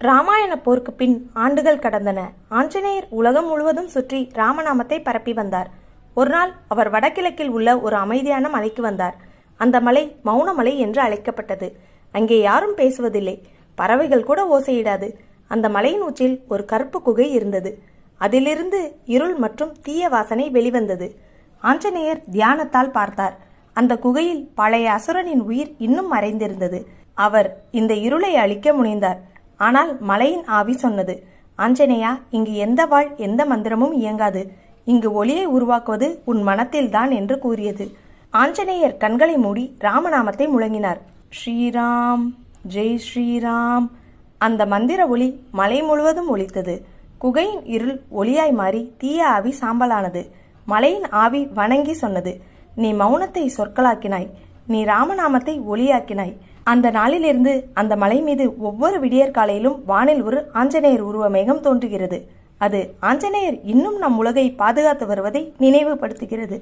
ராமாயண போருக்கு பின் ஆண்டுகள் கடந்தன. ஆஞ்சநேயர் உலகம் முழுவதும் சுற்றி ராமநாமத்தை பரப்பி வந்தார். ஒருநாள் அவர் வடகிழக்கில் உள்ள ஒரு அமைதியான மலைக்கு வந்தார். அந்த மலை மௌனமலை என்று அழைக்கப்பட்டது. அங்கே யாரும் பேசுவதில்லை. பறவைகள் கூட ஓசையிடாது. அந்த மலையின் உச்சியில் ஒரு கருப்பு குகை இருந்தது. அதிலிருந்து இருள் மற்றும் தீய வாசனை வெளிவந்தது. ஆஞ்சநேயர் தியானத்தால் பார்த்தார். அந்த குகையில் பழைய அசுரனின் உயிர் இன்னும் மறைந்திருந்தது. அவர் இந்த இருளை அழிக்க முனைந்தார். ஆனால் மலையின் ஆவி சொன்னது ஆஞ்சநேயா இங்கு எந்த வாழ் எந்த மந்திரமும் இயங்காது. இங்கு ஒளியை உருவாக்குவது உன் மனத்தில்தான் என்று கூறியது. ஆஞ்சநேயர் கண்களை மூடி ராமநாமத்தை முழங்கினார். ஸ்ரீராம் ஜெய் ஸ்ரீராம் அந்த மந்திர ஒளி மலை முழுவதும் ஒலித்தது. குகையின் இருள் ஒளியாய் மாறி தீய ஆவி சாம்பலானது. மலையின் ஆவி வணங்கி சொன்னது நீ மௌனத்தை சொற்களாக்கினாய். நீ ராமநாமத்தை ஒளியாக்கினாய். அந்த நாளிலிருந்து அந்த மலை மீது ஒவ்வொரு விடியற்காலையிலும் வானில் ஒரு ஆஞ்சநேயர் உருவ மேகம் தோன்றுகிறது. அது ஆஞ்சநேயர் இன்னும் நம் உலகை பாதுகாத்து வருவதை நினைவுபடுத்துகிறது.